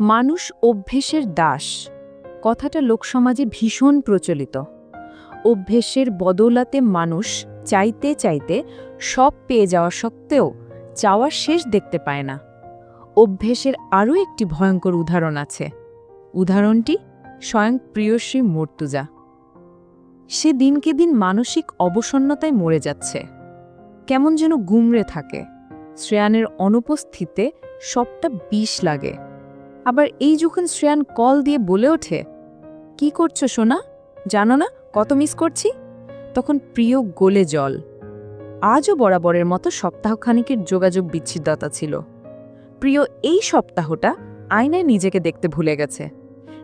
মানুষ অভ্যেসের দাস। কথাটা লোকসমাজে ভীষণ প্রচলিত। অভ্যেসের বদৌলাতে মানুষ চাইতে চাইতে সব পেয়ে যাওয়া সত্ত্বেও চাওয়ার শেষ দেখতে পায় না। অভ্যেসের আরও একটি ভয়ঙ্কর উদাহরণ আছে। উদাহরণটি স্বয়ং প্রিয়শ্রী মর্তুজা। সে দিনকে দিন মানসিক অবসন্নতায় মরে যাচ্ছে। কেমন যেন গুমড়ে থাকে। শ্রেয়ানের অনুপস্থিতে সবটা বিষ লাগে। আবার এই যখন শ্রেয়ান কল দিয়ে বলে ওঠে, কি করছ সোনা? জানো না কত মিস করছি? তখন প্রিয় গোলে জল। আজও বরাবরের মতো সপ্তাহখানিকের যোগাযোগ বিচ্ছিন্নতা ছিল। প্রিয় এই সপ্তাহটা আয়নায় নিজেকে দেখতে ভুলে গেছে।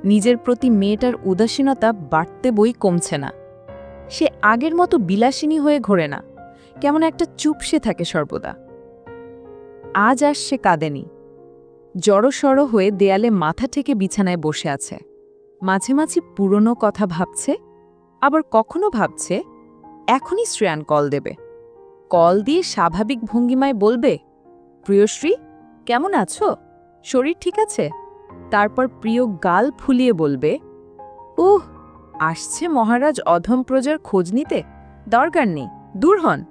নিজের প্রতি মেয়েটার উদাসীনতা বাড়তে বই কমছে না। সে আগের মতো বিলাসিনী হয়ে ঘোরে না। কেমন একটা চুপসে থাকে সর্বদা। আজ আর সে কাঁদেনি। জড়সড় হয়ে দেয়ালে মাথা ঠেকে বিছানায় বসে আছে। মাঝে মাঝে পুরনো কথা ভাবছে, আবার কখনো ভাবছে, এখনই শ্রেয়ান কল দেবে। কল দিয়ে স্বাভাবিক ভঙ্গিমায় বলবে, প্রিয়শ্রী, কেমন আছো? শরীর ঠিক আছে তারপর প্রিয় গাল ফুলিয়ে বলবে, উহ, আসছে মহারাজ অধম প্রজার খোঁজ নিতে। দরকার নেই, দূর হন।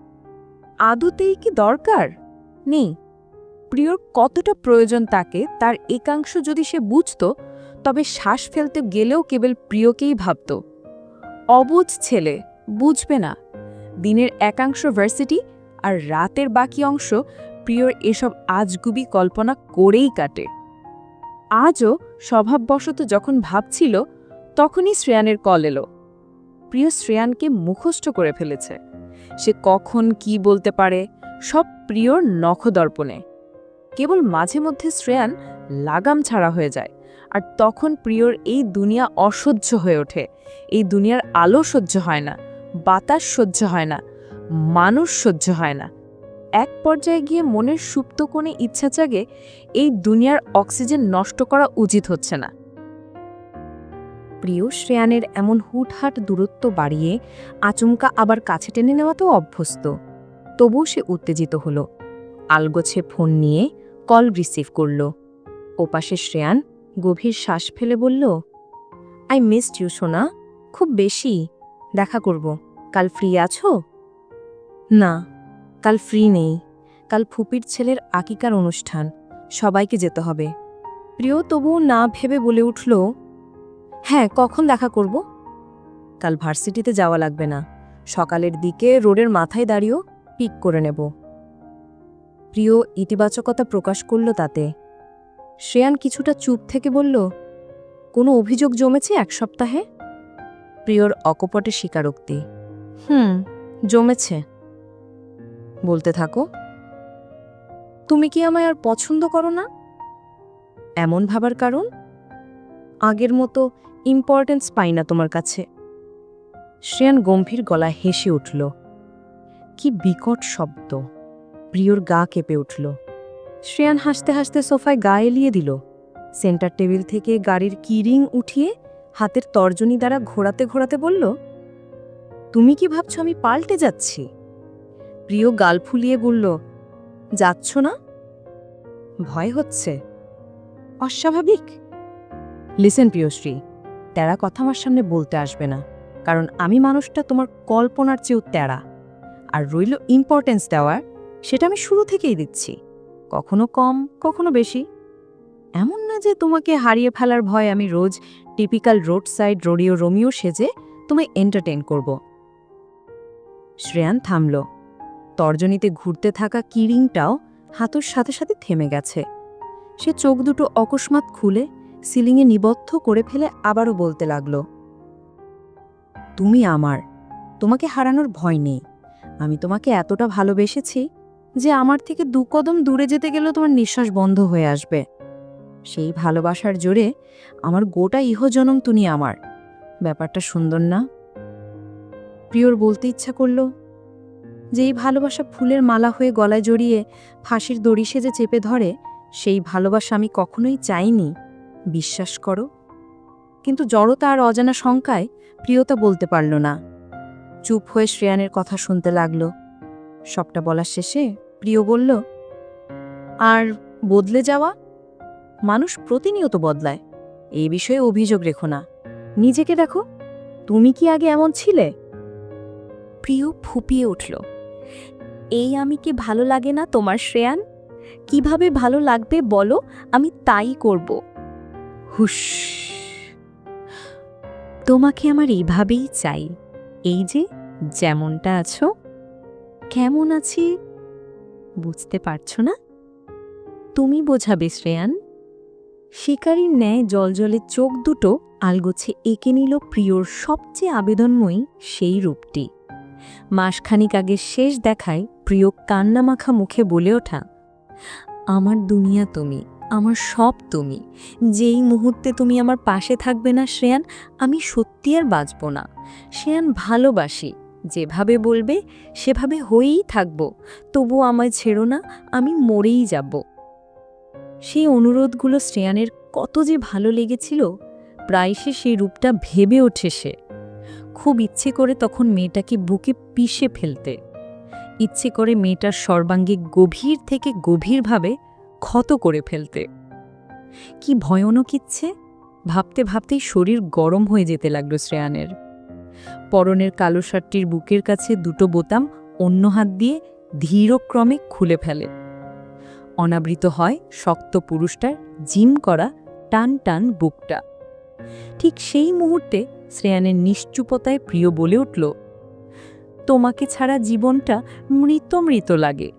আদতেই কি দরকার? নেই। প্রিয়র কতটা প্রয়োজন তাকে, তার একাংশ যদি সে বুঝত, তবে শ্বাস ফেলতে গেলেও কেবল প্রিয়কেই ভাবত। অবুঝ ছেলে, বুঝবে না। দিনের একাংশ ভার্সিটি আর রাতের বাকি অংশ প্রিয়র এসব আজগুবি কল্পনা করেই কাটে। আজও স্বভাববশত যখন ভাবছিল, তখনই শ্রেয়ানের কল এলো। প্রিয় শ্রেয়ানকে মুখস্থ করে ফেলেছে। সে কখন কি বলতে পারে, সব প্রিয়র নখদর্পণে। কেবল মাঝে মধ্যে শ্রেয়ান লাগাম ছাড়া হয়ে যায়। আর তখন প্রিয়র এই দুনিয়া অসহ্য হয়ে ওঠে। এই দুনিয়ার আলো সহ্য হয় না, বাতাস সহ্য হয় না, মানুষ সহ্য হয় না। এক পর্যায়ে গিয়ে মনের সুপ্ত কোণে ইচ্ছা জাগে, এই দুনিয়ার অক্সিজেন নষ্ট করা উচিত হচ্ছে না। প্রিয়, শ্রেয়ানের এমন হুটহাট দূরত্ব বাড়িয়ে আচমকা আবার কাছে টেনে নেওয়া তো অভ্যস্ত। তবুও সে উত্তেজিত হল। আলগোছে ফোন নিয়ে কল রিসিভ করল। ওপাশে শ্রেয়ান গভীর শ্বাস ফেলে বলল, আই মিসড ইউ, সোনা। খুব বেশি। দেখা করব। কাল ফ্রি আছো? না, কাল ফ্রি নেই। কাল ফুপির ছেলের আকিকার অনুষ্ঠান। সবাইকে যেতে হবে। প্রিয় তবু না ভেবে বলে উঠল হ্যাঁ কখন দেখা করব? কাল ভার্সিটিতে যাওয়া লাগবে না। সকালের দিকে রোডের মাথায় দাঁড়িয়েও পিক করে নেব। প্রিয় ইতিবাচকতা প্রকাশ করল তাতে। শ্রেয়ান কিছুটা চুপ থেকে বলল, কোনো অভিযোগ জমেছে এক সপ্তাহে? প্রিয়র অকপটে স্বীকারোক্তি, হুম, জমেছে। বলতে থাকো। তুমি কি আমায় আর পছন্দ করো না? এমন ভাবার কারণ? আগের মতো ইম্পর্টেন্স পাই না তোমার কাছে। শ্রেয়ান গম্ভীর গলায় হেসে উঠল, কি বিকট শব্দ। প্রিয়র গা কেঁপে উঠল। শ্রেয়ান হাসতে হাসতে সোফায় গা এলিয়ে দিল। সেন্টার টেবিল থেকে গাড়ির কিরিং উঠিয়ে হাতের তর্জনী দ্বারা ঘোরাতে ঘোরাতে বলল, তুমি কি ভাবছ আমি পাল্টে যাচ্ছি? প্রিয় গাল ফুলিয়ে বলল, যাচ্ছ না? ভয় হচ্ছে। অস্বাভাবিক? লিসেন প্রিয়শ্রী, তেরা কথা আমার সামনে বলতে আসবে না, কারণ আমি মানুষটা তোমার কল্পনার চেয়েও তেরা, আর রইল ইম্পর্টেন্স দেওয়ার সেটা আমি শুরু থেকেই দিচ্ছি। কখনো কম, কখনো বেশি। এমন না যে তোমাকে হারিয়ে ফেলার ভয় আমি রোজ typical road side rodeo Romeo সেজে তোমায় এন্টারটেন করব। শ্রেয়ান থামল। তর্জনীতে ঘুরতে থাকা কিরিংটাও হাতুর সাথে সাথে থেমে গেছে। সে চোখ দুটো অকস্মাৎ খুলে সিলিংয়ে নিবদ্ধ করে ফেলে আবারও বলতে লাগল, তুমি আমার। তোমাকে হারানোর ভয় নেই। আমি তোমাকে এতটা ভালোবেসেছি যে আমার থেকে দু কদম দূরে যেতে গেলেও তোমার নিঃশ্বাস বন্ধ হয়ে আসবে। সেই ভালোবাসার জোরে আমার গোটা ইহজনম তুমি আমার। ব্যাপারটা সুন্দর না? প্রিয়র বলতে ইচ্ছা করল যে এই ভালোবাসা ফুলের মালা হয়ে গলায় জড়িয়ে ফাঁসির দড়ি সেজে চেপে ধরে, সেই ভালোবাসা আমি কখনোই চাইনি, বিশ্বাস করো। কিন্তু জড়তা আর অজানা শঙ্কায় প্রিয়তা বলতে পারল না। চুপ হয়ে শ্রেয়ানের কথা শুনতে লাগল। সবটা বলার শেষে প্রিয় বলল, আর বদলে যাওয়া? মানুষ প্রতিনিয়ত বদলায়। এই বিষয়ে অভিযোগ রেখো না। নিজেকে দেখো, তুমি কি আগে এমন ছিলে? প্রিয় ফুপিয়ে উঠল, এই আমি কি ভালো লাগে না তোমার, শ্রেয়ান? কীভাবে ভালো লাগবে বলো, আমি তাই করব। হুস তোমাকে আমার এইভাবেই চাই। এই যে, যেমনটা আছো কেমন আছি? বুঝতে পারছ না? তুমি বোঝাবে, শ্রেয়ান। শিকারীর ন্যায় জলজলে চোখ দুটো আলগোছে এঁকে নিল প্রিয়র সবচেয়ে আবেদনময়ী সেই রূপটি। মাসখানিক আগে শেষ দেখায় প্রিয় কান্নামাখা মুখে বলে ওঠা, আমার দুনিয়া তুমি, আমার সব তুমি। যেই মুহূর্তে তুমি আমার পাশে থাকবে না, শ্রেয়ান, আমি সত্যি আর বাঁচব না। শ্রেয়ান, ভালোবাসি। যেভাবে বলবে, সেভাবে হয়েই থাকব। তবু আমায় ছেড়ো না, আমি মরেই যাব। সেই অনুরোধগুলো শ্রেয়ানের কত যে ভালো লেগেছিল, প্রায় সে সেই রূপটা ভেবে ওঠে সে। খুব ইচ্ছে করে তখন মেয়েটাকে বুকে পিষে ফেলতে। ইচ্ছে করে মেয়েটার সর্বাঙ্গে গভীর থেকে গভীরভাবে ক্ষত করে ফেলতে। কি ভয়ানক ইচ্ছে! ভাবতে ভাবতেই শরীর গরম হয়ে যেতে লাগল শ্রেয়ানের। পরনের কালো শার্টটির বুকের কাছে দুটো বোতাম অন্য হাত দিয়ে ধীরক্রমে খুলে ফেলে। অনাবৃত হয় শক্ত পুরুষটার জিম করা টান টান বুকটা। ঠিক সেই মুহূর্তে শ্রেয়ানের নিশ্চুপতায় প্রিয় বলে উঠল, তোমাকে ছাড়া জীবনটা মৃত মৃত লাগে।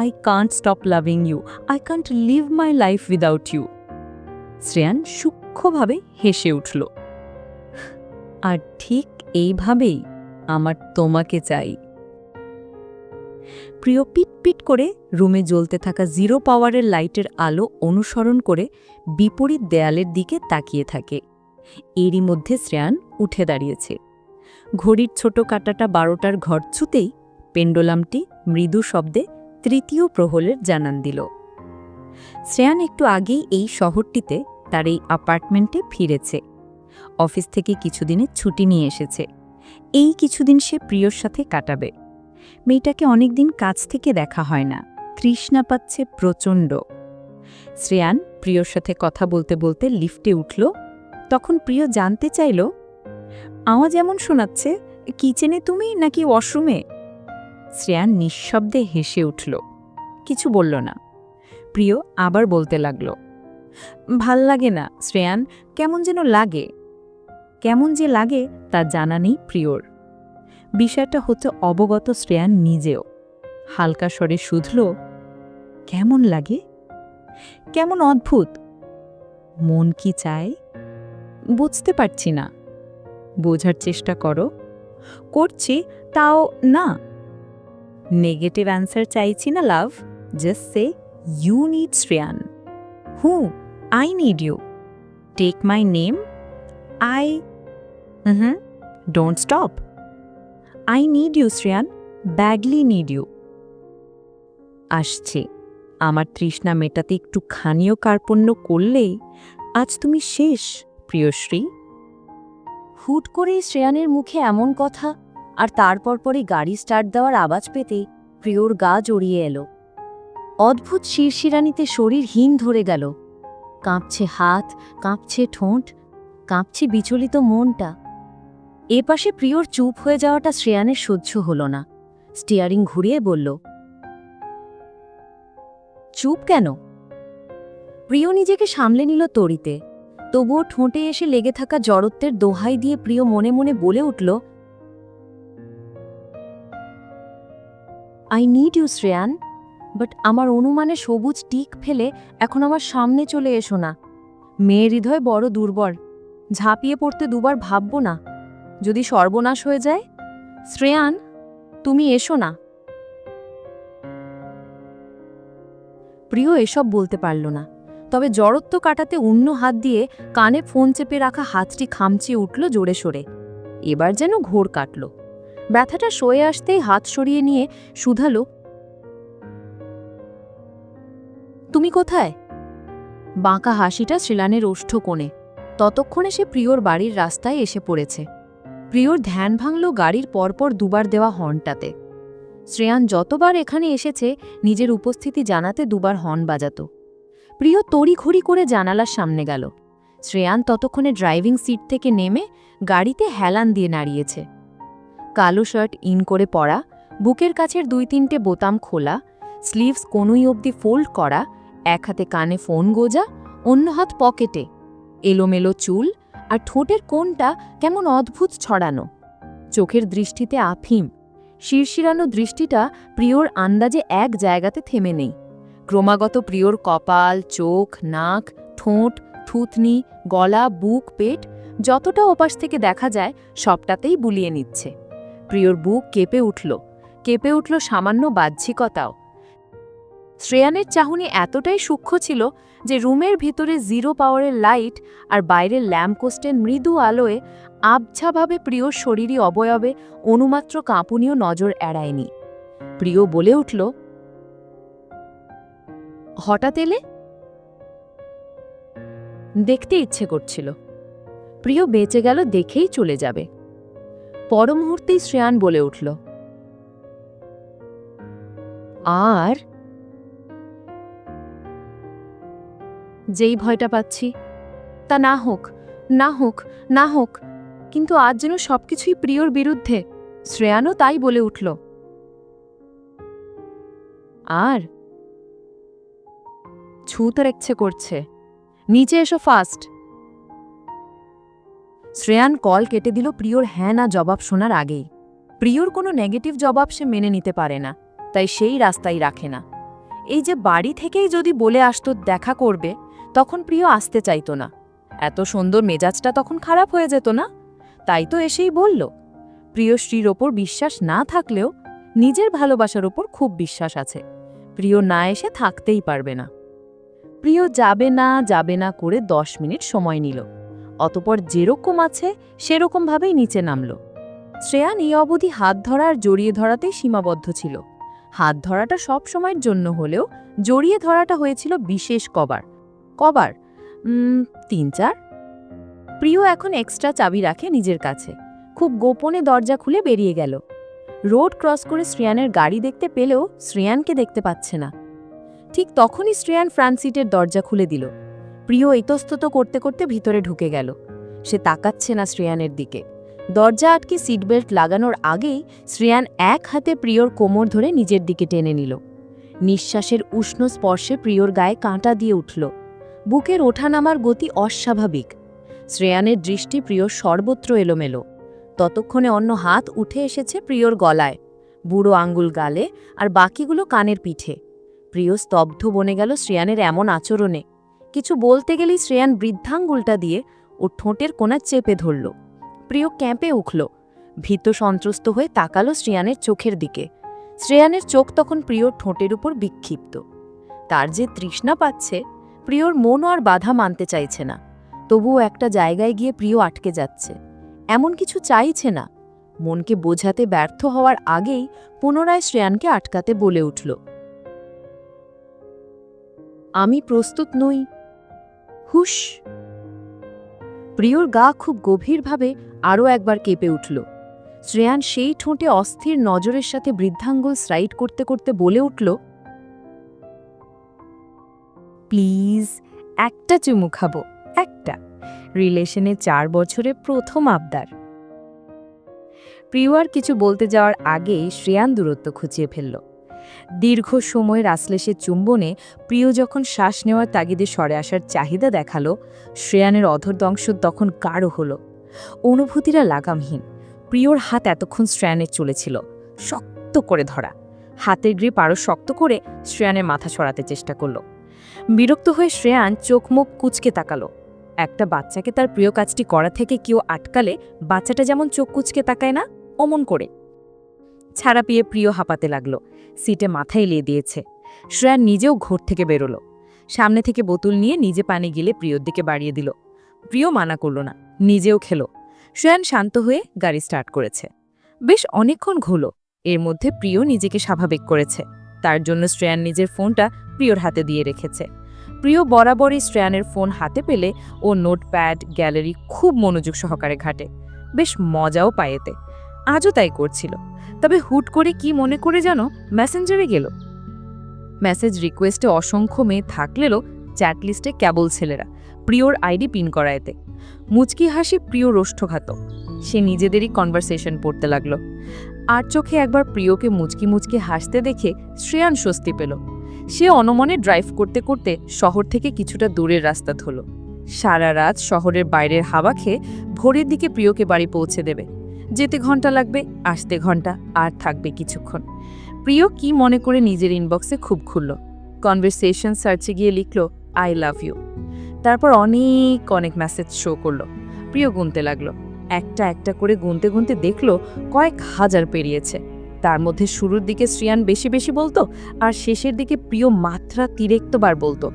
I can't stop loving you I can't live my life without you Shreyan সূক্ষ্মভাবে হেসে উঠল, আর ঠিক এইভাবেই আমার তোমাকে চাই। প্রিয় পিটপিট করে রুমে জ্বলতে থাকা জিরো পাওয়ারের লাইটের আলো অনুসরণ করে বিপরীত দেয়ালের দিকে তাকিয়ে থাকে। এরই মধ্যে শ্রেয়ান উঠে দাঁড়িয়েছে। ঘড়ির ছোট কাটাটা বারোটার ঘর ছুতেই পেন্ডোলামটি মৃদু শব্দে তৃতীয় প্রহলের জানান দিল। শ্রেয়ান একটু আগেই এই শহরটিতে তার এই অ্যাপার্টমেন্টে ফিরেছে। অফিস থেকে কিছুদিনের ছুটি নিয়ে এসেছে। এই কিছুদিন সে প্রিয়র সাথে কাটাবে। মেয়েটাকে অনেকদিন কাছ থেকে দেখা হয় না। তৃষ্ণা পাচ্ছে প্রচণ্ড। শ্রেয়ান প্রিয়র সাথে কথা বলতে বলতে লিফটে উঠল। তখন প্রিয় জানতে চাইল, আওয়াজ এমন শোনাচ্ছে, কিচেনে তুমি নাকি ওয়াশরুমে? শ্রেয়ান নিঃশব্দে হেসে উঠল। কিছু বলল না। প্রিয় আবার বলতে লাগল, ভালো লাগে না, শ্রেয়ান, কেমন যেন লাগে। কেমন যে লাগে তা জানা নেই প্রিয়র। বিষয়টা হচ্ছে অবগত শ্রেয়ান নিজেও। হালকা স্বরে শুধল, কেমন লাগে? কেমন অদ্ভুত? মন কি চায়? বুঝতে পারছি না। বোঝার চেষ্টা করো। করছি, তাও না। নেগেটিভ অ্যান্সার চাইছি না, love. Just say, you need Shreyan. Hmm, I need you. Take my name. I hmm don't stop I need you Shreyan badly need you আসছে। আমার তৃষ্ণা মেটাতে একটু খানিও কার্পণ্য করলেই আজ তুমি শেষ প্রিয়শ্রী হুট করেই শ্রেয়ানের মুখে এমন কথা আর তারপর পরে গাড়ি স্টার্ট দেওয়ার আওয়াজ পেতে প্রিয়র গা জড়িয়ে এলো। অদ্ভুত শিরশিরানিতে শরীর হিম ধরে গেল। কাঁপছে হাত, কাঁপছে ঠোঁট, কাঁপছে বিচলিত মনটা। এপাশে প্রিয়র চুপ হয়ে যাওয়াটা শ্রেয়ানের সহ্য হল না। স্টিয়ারিং ঘুরিয়ে বলল, চুপ কেন? প্রিয় নিজেকে সামলে নিল তরিতে তবুও ঠোঁটে এসে লেগে থাকা জড়ত্বের দোহাই দিয়ে প্রিয় মনে মনে বলে উঠল I need you Shreyan but আমার অনুমানে সবুজ টিক ফেলে এখন আমার সামনে চলে এসো না। মেয়ের হৃদয় বড় দুর্বল, ঝাঁপিয়ে পড়তে দুবার ভাবব না। যদি সর্বনাশ হয়ে যায়? শ্রেয়ান, তুমি এসো না। প্রিয় এসব বলতে পারল না। তবে জড়ত্ব কাটাতে অন্য হাত দিয়ে কানে ফোন চেপে রাখা হাতটি খামচিয়ে উঠল জোরে সরে। এবার যেন ঘোর কাটল। ব্যথাটা সয়ে আসতেই হাত সরিয়ে নিয়ে শুধালো, তুমি কোথায়? বাঁকা হাসিটা শ্রীলানের ওষ্ঠ কোণে। ততক্ষণে সে প্রিয়র বাড়ির রাস্তায় এসে পড়েছে। প্রিয়র ধ্যান ভাঙল গাড়ির পরপর দুবার দেওয়া হর্নটাতে। শ্রেয়ান যতবার এখানে এসেছে, নিজের উপস্থিতি জানাতে দুবার হর্ন বাজাত। প্রিয় তড়িঘড়ি করে জানালার সামনে গেল। শ্রেয়ান ততক্ষণে ড্রাইভিং সিট থেকে নেমে গাড়িতে হেলান দিয়ে নাড়িয়েছে। কালো শার্ট ইন করে পরা, বুকের কাছের দুই তিনটে বোতাম খোলা, স্লিভস কোনুই অবধি ফোল্ড করা, এক হাতে কানে ফোন গোজা, অন্য হাত পকেটে। এলোমেলো চুল আর ঠোঁটের কোণটা কেমন অদ্ভুত ছড়ানো। চোখের দৃষ্টিতে আফিম। শিরশিরানো দৃষ্টিটা প্রিয়র আন্দাজে এক জায়গাতে থেমে নেই। ক্রমাগত প্রিয়র কপাল, চোখ, নাক, ঠোঁট, থুতনি, গলা, বুক, পেট যতটা ওপাশ থেকে দেখা যায় সবটাতেই বুলিয়ে নিচ্ছে। প্রিয়র বুক কেঁপে উঠল। কেঁপে উঠল সামান্য বাহ্যিকতাও। শ্রেয়ানের চাহনি এতটাই সূক্ষ্ম ছিল যে রুমের ভিতরে জিরো পাওয়ারের লাইট আর বাইরের ল্যাম্পকোস্টের মৃদু আলোয় আবছাভাবে প্রিয় শরীরী অবয়বে অনুমাত্র কাঁপুনিও নজর এড়ায়নি। প্রিয় বলে উঠল, হঠাৎ এলে? দেখতে ইচ্ছে করছিল। প্রিয় বেঁচে গেল দেখেই চলে যাবে। পর মুহূর্তেই শ্রেয়ান বলে উঠল, আর যেই ভয়টা পাচ্ছি। তা না হোক না হোক না হোক, কিন্তু আজ যেন সবকিছুই প্রিয়র বিরুদ্ধে, শ্রেয়ানও তাই বলে উঠল। আর? ছুতর ইচ্ছে করছে। নিচে এসো ফাস্ট। শ্রেয়ান কল কেটে দিল প্রিয়র হ্যাঁ না জবাব শোনার আগেই। প্রিয়র কোনো নেগেটিভ জবাব সে মেনে নিতে পারে না, তাই সেই রাস্তাই রাখে না। এই যে বাড়ি থেকেই যদি বলে আসতো দেখা করবে তখন প্রিয় আসতে চাইত না। এত সুন্দর মেজাজটা তখন খারাপ হয়ে যেত না? তাই তো এসেই বলল, প্রিয় স্ত্রীর ওপর বিশ্বাস না থাকলেও নিজের ভালোবাসার ওপর খুব বিশ্বাস আছে। প্রিয় না এসে থাকতেই পারবে না। প্রিয় যাবে না যাবে না করে দশ মিনিট সময় নিল। অতপর যেরকম আছে সেরকমভাবেই নিচে নামল। শ্রেয়ান এই অবধি হাত ধরার জড়িয়ে ধরাতেই সীমাবদ্ধ ছিল। হাত ধরাটা সব সময়ের জন্য হলেও জড়িয়ে ধরাটা হয়েছিল বিশেষ কবার। কবার? তিন, চার? প্রিয় এখন এক্সট্রা চাবি রাখে নিজের কাছে। খুব গোপনে দরজা খুলে বেরিয়ে গেল। রোড ক্রস করে শ্রেয়ানের গাড়ি দেখতে পেলেও শ্রেয়ানকে দেখতে পাচ্ছে না। ঠিক তখনই শ্রেয়ান ফ্রান্ট সিটের দরজা খুলে দিল। প্রিয় ইতস্তত করতে করতে ভিতরে ঢুকে গেল। সে তাকাচ্ছে না শ্রেয়ানের দিকে। দরজা আটকে সিটবেল্ট লাগানোর আগেই শ্রেয়ান এক হাতে প্রিয়র কোমর ধরে নিজের দিকে টেনে নিল। নিঃশ্বাসের উষ্ণ স্পর্শে প্রিয়র গায়ে কাঁটা দিয়ে উঠল। বুকের ওঠানামার গতি অস্বাভাবিক। শ্রেয়ানের দৃষ্টি প্রিয় সর্বত্র এলোমেলো। ততক্ষণে অন্য হাত উঠে এসেছে প্রিয়র গলায়, বুড়ো আঙ্গুল গালে আর বাকিগুলো কানের পিঠে। প্রিয় স্তব্ধ বনে গেল শ্রেয়ানের এমন আচরণে। কিছু বলতে গেলেই শ্রেয়ান বৃদ্ধাঙ্গুলটা দিয়ে ও ঠোঁটের কোনা চেপে ধরল। প্রিয় ক্যাঁপে উঠল। ভীত সন্ত্রস্ত হয়ে তাকালো শ্রেয়ানের চোখের দিকে। শ্রেয়ানের চোখ তখন প্রিয় ঠোঁটের উপর বিক্ষিপ্ত। তার যে তৃষ্ণা পাচ্ছে প্রিয়র মনও আর বাধা মানতে চাইছে না। তবুও একটা জায়গায় গিয়ে প্রিয় আটকে যাচ্ছে। এমন কিছু চাইছে না। মনকে বোঝাতে ব্যর্থ হওয়ার আগেই পুনরায় শ্রেয়ানকে আটকাতে বলে উঠল, আমি প্রস্তুত নই। হুশ! প্রিয়র গা খুব গভীরভাবে আরও একবার কেঁপে উঠল। শ্রেয়ান সেই ঠোঁটে অস্থির নজরের সাথে বৃদ্ধাঙ্গুল স্লাইড করতে করতে বলে উঠল প্লিজ, একটা চুমু খাব, একটা। রিলেশনে চার বছরে প্রথম আবদার। প্রিয় আর কিছু বলতে যাওয়ার আগেই শ্রেয়ান দূরত্ব খুঁচিয়ে ফেলল। দীর্ঘ সময় রাসলেসের চুম্বনে প্রিয় যখন শ্বাস নেওয়ার তাগিদে সরে আসার চাহিদা দেখাল, শ্রেয়ানের অধর অধরদংশ তখন গাঢ় হলো। অনুভূতিরা লাগামহীন। প্রিয়র হাত এতক্ষণ শ্রেয়ানের চলেছিল, শক্ত করে ধরা। হাতের গ্রিপ আরও শক্ত করে শ্রেয়ানের মাথা সরাতে চেষ্টা করল। বিরক্ত হয়ে শ্রেয়ান চোখ মুখ কুচকে তাকালো। একটা বাচ্চাকে তার প্রিয় কাজটি করা থেকে কেউ আটকালে বাচ্চাটা যেমন চোখ কুচকে তাকায় না, অমন করে। ছাড়া পেয়ে প্রিয় হাঁপাতে লাগল, সিটে মাথা এলিয়ে দিয়েছে। শ্রেয়ান নিজেও ঘোর থেকে বেরোলো। সামনে থেকে বোতল নিয়ে নিজে পানি গিলে প্রিয়র দিকে বাড়িয়ে দিল। প্রিয় মানা করল না, নিজেও খেলো। শ্রেয়ান শান্ত হয়ে গাড়ি স্টার্ট করেছে। বেশ অনেকক্ষণ ঘুলো, এর মধ্যে প্রিয় নিজেকে স্বাভাবিক করেছে। তার জন্য শ্রেয়ান নিজের ফোনটা প্রিয়র হাতে দিয়ে রেখেছে। প্রিয় বরাবরই শ্রেয়ানের ফোন হাতে পেলে ও নোটপ্যাড, গ্যালারি খুব মনোযোগ সহকারে ঘাটে। বেশ মজাও পায় এতে। আজও তাই করছিল। তবে হুট করে কি মনে করে যেন মেসেঞ্জারে গেল। মেসেজ রিকোয়েস্টে অসংখ্য মেয়ে থাকলেও চ্যাট লিস্টে কেবল ছেলেরা। প্রিয়র আইডি পিন করা এতে। মুচকি হাসি প্রিয় রোষ্ঠঘাত। সে নিজেদেরই কনভারসেশন পড়তে লাগল। আর চোখে একবার প্রিয়কে মুচকি মুচকি হাসতে দেখে শ্রেয়ান স্বস্তি পেল। সে অনমনে ড্রাইভ করতে করতে শহর থেকে কিছুটা দূরের রাস্তা ধরল। সারা রাত শহরের বাইরের হাওয়া খেয়ে ভোরের দিকে প্রিয়কে বাড়ি পৌঁছে দেবে। যেতে ঘণ্টা লাগবে, আসতে ঘণ্টা, আর থাকবে কিছুক্ষণ। প্রিয় কি মনে করে নিজের ইনবক্সে খুব খুলল। কনভারসেশন সার্চে গিয়ে লিখল আই লাভ ইউ তারপর অনেক অনেক মেসেজ শো করল। প্রিয় গুনতে লাগল। একটা একটা করে গুনতে গুনতে দেখল, কয়েক হাজার পেরিয়েছে। তার মধ্যে শুরুর দিকে শ্রিয়ান বেশি বেশি বলতো, আর শেষের দিকে প্রিয় মাত্রা তিরেক্তবার বলতো।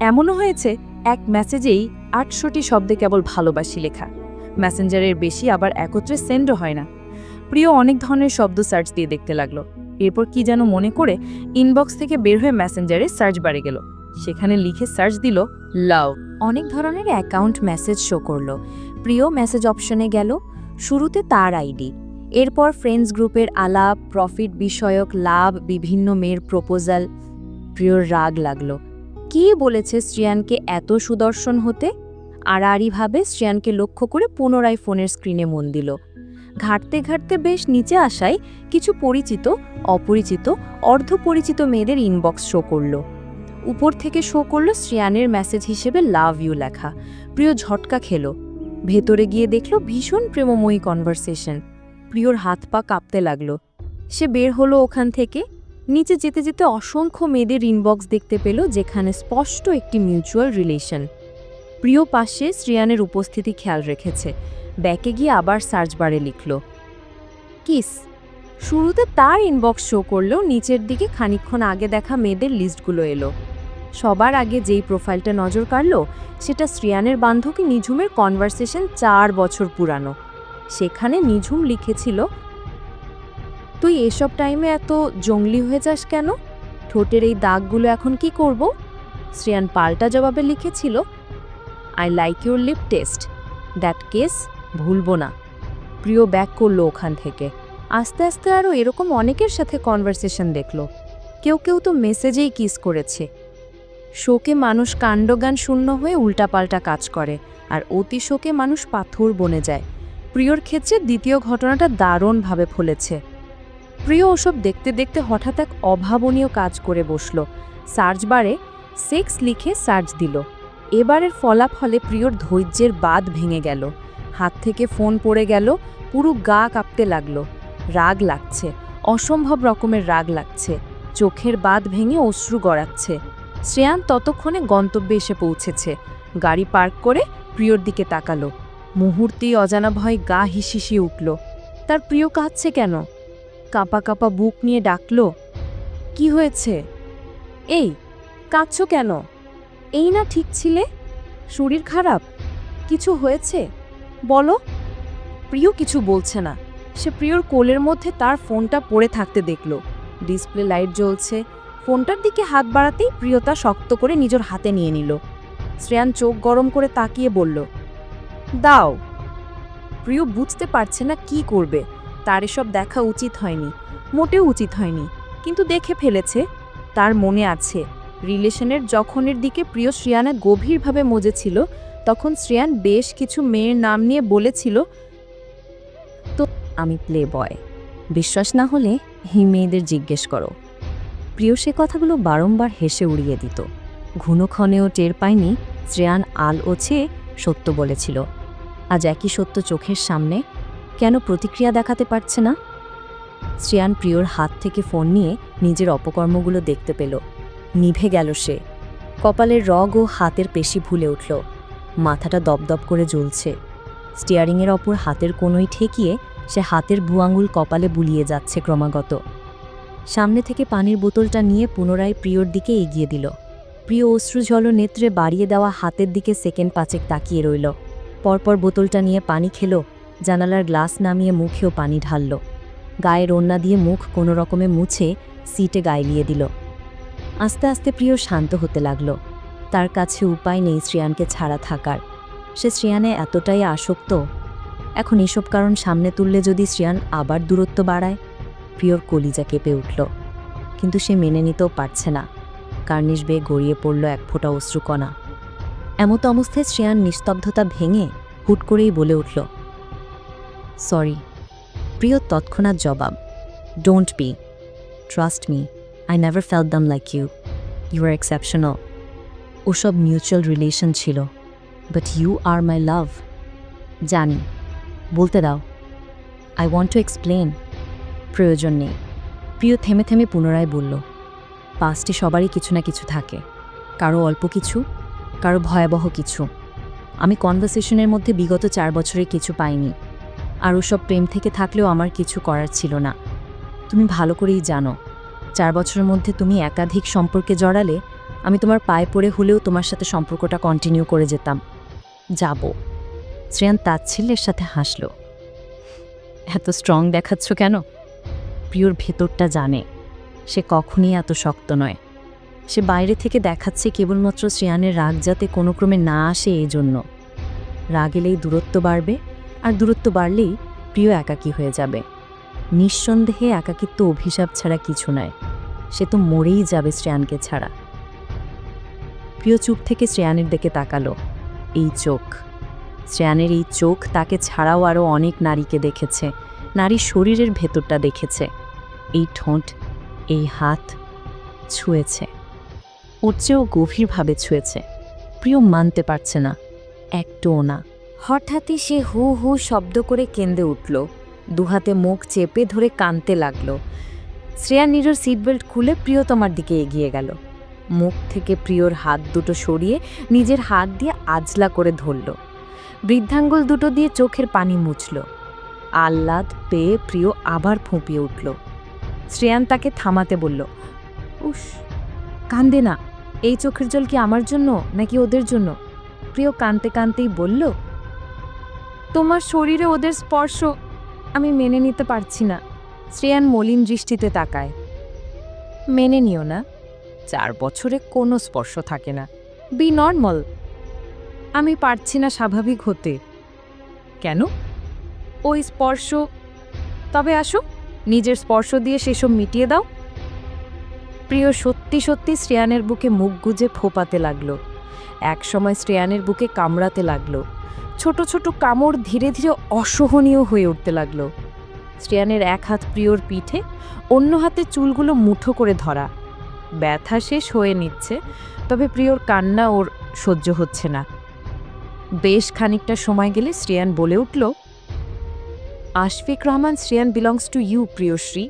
এমনও হয়েছে, এক মেসেজেই আটশোটি শব্দে কেবল ভালোবাসি লেখা। মেসেঞ্জারের বেশি আবার একত্রে সেন্ডও হয় না। প্রিয় অনেক ধরনের শব্দ সার্চ দিয়ে দেখতে লাগল। এরপর কি যেন মনে করে ইনবক্স থেকে বের হয়ে মেসেঞ্জারে সার্চ বাড়ে গেল। সেখানে লিখে সার্চ দিল লাভ অনেক ধরনের অ্যাকাউন্ট মেসেজ শো করল। প্রিয় মেসেজ অপশনে গেল, শুরুতে তার আইডি। এরপর ফ্রেন্ডস গ্রুপের আলাপ প্রফিট বিষয়ক লাভ, বিভিন্ন মেয়ের প্রপোজাল প্রিয়র রাগ লাগল। কে বলেছে শ্রিয়ানকে এত সুদর্শন হতে? আড়াআড়িভাবে শ্রিয়ানকে লক্ষ্য করে পুনরায় ফোনের স্ক্রিনে মন দিল। ঘাটতে ঘাটতে বেশ নিচে আসায় কিছু পরিচিত, অপরিচিত, অর্ধপরিচিত মেয়েদের ইনবক্স শো করল। উপর থেকে শো করল শ্রিয়ানের মেসেজ হিসেবে লাভ ইউ লেখা। প্রিয় ঝটকা খেলো। ভেতরে গিয়ে দেখল ভীষণ প্রেমময়ী কনভারসেশন প্রিয়র হাত পা কাঁপতে লাগল। সে বের হলো ওখান থেকে। নিচে যেতে যেতে অসংখ্য মেয়েদের ইনবক্স দেখতে পেল, যেখানে স্পষ্ট একটি মিউচুয়াল রিলেশন প্রিয় পাশে শ্রিয়ানের উপস্থিতি খেয়াল রেখেছে। ব্যাকে গিয়ে আবার সার্চ বারে লিখল কিস শুরুতে তার ইনবক্স শো করলেও নিচের দিকে খানিকক্ষণ আগে দেখা মেয়েদের লিস্টগুলো এলো। সবার আগে যেই প্রোফাইলটা নজর কাড়ল, সেটা শ্রিয়ানের বান্ধবী নিঝুমের কনভারসেশন চার বছর পুরানো। সেখানে নিঝুম লিখেছিল, তুই এসব টাইমে এত জঙ্গলি হয়ে যাস কেন? ঠোঁটের এই দাগগুলো এখন কি করব? শ্রেয়ান পাল্টা জবাবে লিখেছিল I like your lip taste that kiss ভুলবো না। প্রিয় ব্যাক করল ওখান থেকে। আস্তে আস্তে আরও এরকম অনেকের সাথে কনভারসেশন দেখল। কেউ কেউ তো মেসেজেই কিস করেছে। শোকে মানুষ কাণ্ডজ্ঞান শূন্য হয়ে উল্টাপাল্টা কাজ করে, আর অতি শোকে মানুষ পাথর বনে যায়। প্রিয়র ক্ষেত্রে দ্বিতীয় ঘটনাটা দারুণভাবে ফলেছে। প্রিয় ওসব দেখতে দেখতে হঠাৎ এক অভাবনীয় কাজ করে বসল। সার্চ বারে সেক্স লিখে সার্চ দিল। এবারের ফলাফলে প্রিয়র ধৈর্যের বাদ ভেঙে গেল। হাত থেকে ফোন পড়ে গেল, পুরো গা কাঁপতে লাগল। রাগ লাগছে, অসম্ভব রকমের রাগ লাগছে। চোখের বাদ ভেঙে অশ্রু গড়াচ্ছে। শ্রেয়ান ততক্ষণে গন্তব্যে এসে পৌঁছেছে। গাড়ি পার্ক করে প্রিয়র দিকে তাকালো। মুহূর্তেই অজানা ভয় গা হিসিসিয়ে উঠল। তার প্রিয় কাঁদছে কেন? কাঁপা কাঁপা বুক নিয়ে ডাকল, কি হয়েছে? এই, কাঁদছ কেন? এই না ঠিক ছিলে? শরীর খারাপ? কিছু হয়েছে? বলো। প্রিয় কিছু বলছে না। সে প্রিয়র কোলের মধ্যে তার ফোনটা পড়ে থাকতে দেখল। ডিসপ্লে লাইট জ্বলছে। ফোনটার দিকে হাত বাড়াতেই প্রিয়তা শক্ত করে নিজের হাতে নিয়ে নিল। শ্রেয়ান চোখ গরম করে তাকিয়ে বলল দাও। প্রিয় বুঝতে পারছে না কি করবে। তার এসব দেখা উচিত হয়নি, মোটেও উচিত হয়নি, কিন্তু দেখে ফেলেছে। তার মনে আছে, রিলেশনের যখনের দিকে প্রিয় শ্রিয়ানা গভীরভাবে মজেছিল, তখন শ্রেয়ান বেশ কিছু মেয়ের নাম নিয়ে বলেছিল, তো আমি প্লে বয় বিশ্বাস না হলে হি মেয়েদের জিজ্ঞেস করো। প্রিয় সে কথাগুলো বারংবার হেসে উড়িয়ে দিত। ঘুণক্ষণেও টের পায়নি, শ্রেয়ান আল ওছে সত্য বলেছিল। আজ একই সত্য চোখের সামনে কেন প্রতিক্রিয়া দেখাতে পারছে না? শ্রেয়ান প্রিয়র হাত থেকে ফোন নিয়ে নিজের অপকর্মগুলো দেখতে পেল। নিভে গেল সে। কপালের রগ ও হাতের পেশি ভুলে উঠল। মাথাটা দপদপ করে জ্বলছে। স্টিয়ারিংয়ের অপর হাতের কোনোই ঠেকিয়ে সে হাতের ভুয়াঙ্গুল কপালে বুলিয়ে যাচ্ছে ক্রমাগত। সামনে থেকে পানির বোতলটা নিয়ে পুনরায় প্রিয়র দিকে এগিয়ে দিল। প্রিয় অশ্রুজল নেত্রে বাড়িয়ে দেওয়া হাতের দিকে সেকেন্ড পাঁচেক তাকিয়ে রইল। পরপর বোতলটা নিয়ে পানি খেল, জানালার গ্লাস নামিয়ে মুখেও পানি ঢালল। গায়ের ওন্না দিয়ে মুখ কোনো রকমে মুছে সিটে গাইলিয়ে দিল। আস্তে আস্তে প্রিয় শান্ত হতে লাগল। তার কাছে উপায় নেই শ্রেয়ানকে ছাড়া থাকার। সে শ্রেয়ানে এতটাই আসক্ত। এখন এসব কারণ সামনে তুললে যদি শ্রেয়ান আবার দূরত্ব বাড়ায়, প্রিয়র কলিজা কেঁপে উঠল। কিন্তু সে মেনে নিতেও পারছে না। কার্নিশ বেয়ে গড়িয়ে পড়ল এক ফোঁটা অশ্রুকণা। এমতো অবস্থায় শ্রেয়ান নিস্তব্ধতা ভেঙে হুট করেই বলে উঠল সরি প্রিয় তৎক্ষণাৎ জবাব don't be trust me I never fell damn like you you are exceptional ওসব মিউচুয়াল রিলেশন ছিল but you are my love জানি, বলতে দাও আই ওয়ান্ট টু এক্সপ্লেন প্রয়োজন নেই। প্রিয় থেমে থেমে পুনরায় বলল পাস্টে সবারই কিছু না কিছু থাকে, কারও অল্প কিছু কারও ভয়াবহ কিছু। আমি কনভারসেশনের মধ্যে বিগত চার বছরে কিছু পাইনি। আর ওসব প্রেম থেকে থাকলেও আমার কিছু করার ছিল না। তুমি ভালো করেই জানো, চার বছরের মধ্যে তুমি একাধিক সম্পর্কে জড়ালে, আমি তোমার পায়ে পড়ে হলেও তোমার সাথে সম্পর্কটা কন্টিনিউ করে যেতাম। যাব। শ্রেয়ান তাচ্ছিল্যের সাথে হাসল। এত স্ট্রং দেখাচ্ছ কেন? প্রিয়র ভেতরটা জানে, সে কখনই এত শক্ত নয়। সে বাইরে থেকে দেখাচ্ছে কেবলমাত্র শ্রেয়ানের রাগ যাতে কোনো ক্রমে না আসে এই জন্য। রাগ এলেই দূরত্ব বাড়বে, আর দূরত্ব বাড়লেই প্রিয় একাকী হয়ে যাবে। নিঃসন্দেহে একাকিত্ব অভিশাপ ছাড়া কিছু নয়, সে তো মরেই যাবে শ্রেয়ানকে ছাড়া। প্রিয় চুপ থেকে শ্রেয়ানের দিকে তাকালো, এই চোখ। শ্রেয়ানের এই চোখ তাকে ছাড়াও আরও অনেক নারীকে দেখেছে নারীর শরীরের ভেতরটা দেখেছে। এই ঠোঁট, এই হাত ছুঁয়েছে। ওর চেয়েও গভীরভাবে ছুঁয়েছে। প্রিয় মানতে পারছে না। একটুও না। হঠাৎই সে হু হু শব্দ করে কেঁদে উঠল। দুহাতে মুখ চেপে ধরে কানতে লাগল। শ্রেয়া নিজের সিটবেল্ট খুলে প্রিয়তমার দিকে এগিয়ে গেল। মুখ থেকে প্রিয়র হাত দুটো সরিয়ে নিজের হাত দিয়ে আজলা করে ধরল। বৃদ্ধাঙ্গুল দুটো দিয়ে চোখের পানি মুছল। আহ্লাদ পেয়ে প্রিয় আবার ফুঁপিয়ে উঠল। শ্রেয়ান তাকে থামাতে বলল উস কান্দে না। এই চোখের জল কি আমার জন্য নাকি ওদের জন্য? প্রিয় কানতে কানতেই বলল, তোমার শরীরে ওদের স্পর্শ আমি মেনে নিতে পারছি না। শ্রেয়ান মলিন দৃষ্টিতে তাকায়। মেনে নিও না, চার বছরে কোনো স্পর্শ থাকে না। Be normal. আমি পারছি না স্বাভাবিক হতে। কেন? ওই স্পর্শ, তবে আসো, নিজের স্পর্শ দিয়ে সেসব মিটিয়ে দাও। প্রিয় সত্যি সত্যি শ্রেয়ানের বুকে মুখ গুজে ফোপাতে লাগল। একসময় শ্রেয়ানের বুকে কামড়াতে লাগল। ছোট ছোট কামড় ধীরে ধীরে অসহনীয় হয়ে উঠতে লাগল। শ্রেয়ানের এক হাত প্রিয়র পিঠে, অন্য হাতে চুলগুলো মুঠো করে ধরা। ব্যথা শেষ হয়ে নিচ্ছে, তবে প্রিয়র কান্না ওর সহ্য হচ্ছে না। বেশ খানিকটা সময় গেলে শ্রেয়ান বলে উঠল, Ashfiq Rahman, Shreyan belongs to you, Priyashree.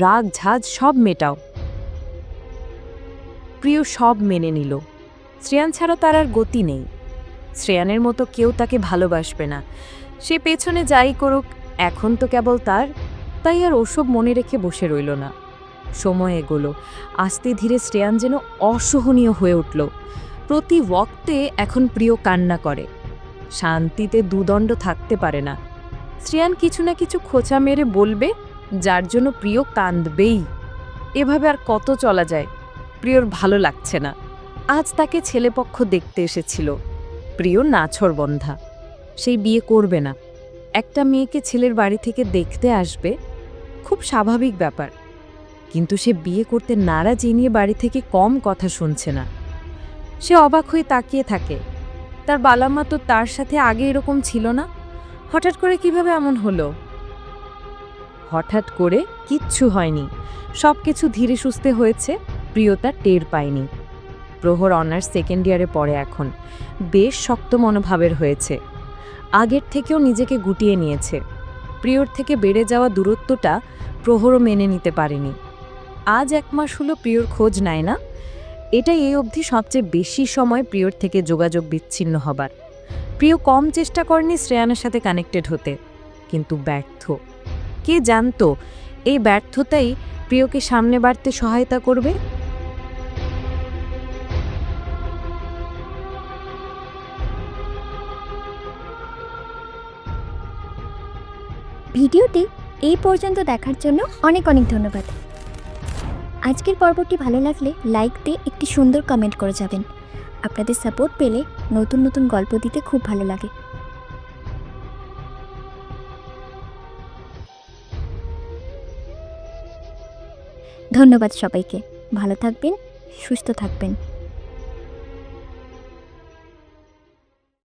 রাগ, ঝাঁজ সব মেটাও। প্রিয় সব মেনে নিল। শ্রেয়ান ছাড়া তার আর গতি নেই। শ্রেয়ানের মতো কেউ তাকে ভালোবাসবে না। সে পেছনে যাই করুক, এখন তো কেবল তার, তাই আর ওসব মনে রেখে বসে রইল না। সময় এগোলো। আস্তে ধীরে শ্রেয়ান যেন অসহনীয় হয়ে উঠল। প্রতি ওয়াক্তে এখন প্রিয় কান্না করে। শান্তিতে দুদণ্ড থাকতে পারে না। শ্রেয়ান কিছু না কিছু খোঁচা মেরে বলবে, যার জন্য প্রিয় কান্দবেই এভাবে আর কত চলা যায়? প্রিয়র ভালো লাগছে না। আজ তাকে ছেলেপক্ষ দেখতে এসেছিল প্রিয় নাছর বন্ধা। সেই বিয়ে করবে না। একটা মেয়েকে ছেলের বাড়ি থেকে দেখতে আসবে, খুব স্বাভাবিক ব্যাপার। কিন্তু সে বিয়ে করতে নারাজ এ নিয়ে বাড়ি থেকে কম কথা শুনছে না। সে অবাক হয়ে তাকিয়ে থাকে। তার বালাম্মা তো তার সাথে আগে এরকম ছিল না। হঠাৎ করে কীভাবে এমন হলো? হঠাৎ করে কিচ্ছু হয়নি। সব কিছু ধীরে সুস্থে হয়েছে। প্রিয়তা টের পায়নি। প্রহর অনার্স সেকেন্ড ইয়ারে পড়ে এখন। বেশ শক্ত মনোভাবের হয়েছে। আগের থেকেও নিজেকে গুটিয়ে নিয়েছে। প্রিয়র থেকে বেড়ে যাওয়া দূরত্বটা প্রহরও মেনে নিতে পারেনি। আজ এক মাস হলো প্রিয়র খোঁজ নেয় না। এটাই এই অবধি সবচেয়ে বেশি সময় প্রিয়র থেকে যোগাযোগ বিচ্ছিন্ন হবার। প্রিয় কম চেষ্টা করেনি শ্রেয়ানের সাথে কানেক্টেড হতে, কিন্তু ব্যর্থ। কে জানতো, এই ব্যর্থতাই প্রিয়কে সামনে বাড়তে সহায়তা করবে? ভিডিওটি এই পর্যন্ত দেখার জন্য অনেক অনেক ধন্যবাদ। আজকের পর্বটি ভালো লাগলে লাইক দিয়ে একটি সুন্দর কমেন্ট করে যাবেন। আপনাদের সাপোর্ট পেলে নতুন নতুন গল্প দিতে খুব ভালো লাগে। ধন্যবাদ সবাইকে। ভালো থাকবেন, সুস্থ থাকবেন।